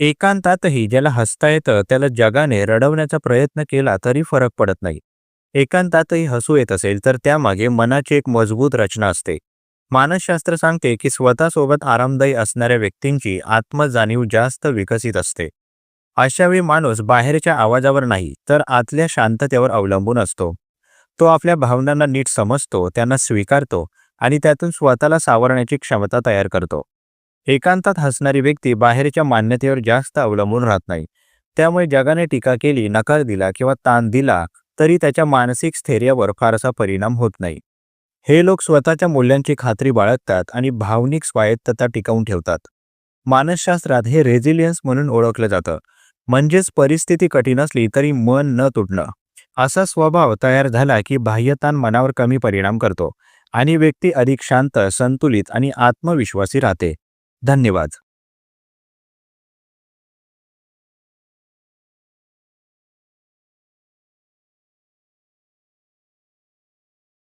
एकांतातही ज्याला हसता येतं त्याला जगाने रडवण्याचा प्रयत्न केला तरी फरक पडत नाही. एकांतातही हसू येत असेल तर त्यामागे मनाची एक मजबूत रचना असते. मानसशास्त्र सांगते की स्वतःसोबत आरामदायी असणाऱ्या व्यक्तींची आत्मजाणीव जास्त विकसित असते. अशावेळी माणूस बाहेरच्या आवाजावर नाही तर आतल्या शांततेवर अवलंबून असतो. तो आपल्या भावनांना नीट समजतो त्यांना स्वीकारतो आणि त्यातून स्वतःला सावरण्याची क्षमता तयार करतो. एकांतात हसणारी व्यक्ती बाहेरच्या मान्यतेवर जास्त अवलंबून राहत नाही. त्यामुळे जगाने टीका केली नकार दिला किंवा ताण दिला तरी त्याच्या मानसिक स्थैर्यावर फारसा परिणाम होत नाही. हे लोक स्वतःच्या मूल्यांची खात्री बाळगतात आणि भावनिक स्वायत्तता टिकवून ठेवतात. मानसशास्त्रात हे रेझिलियन्स म्हणून ओळखलं जातं. म्हणजेच परिस्थिती कठीण असली तरी मन न तुटणं. असा स्वभाव तयार झाला की बाह्यतान मनावर कमी परिणाम करतो आणि व्यक्ती अधिक शांत संतुलित आणि आत्मविश्वासी राहते. धन्यवाद.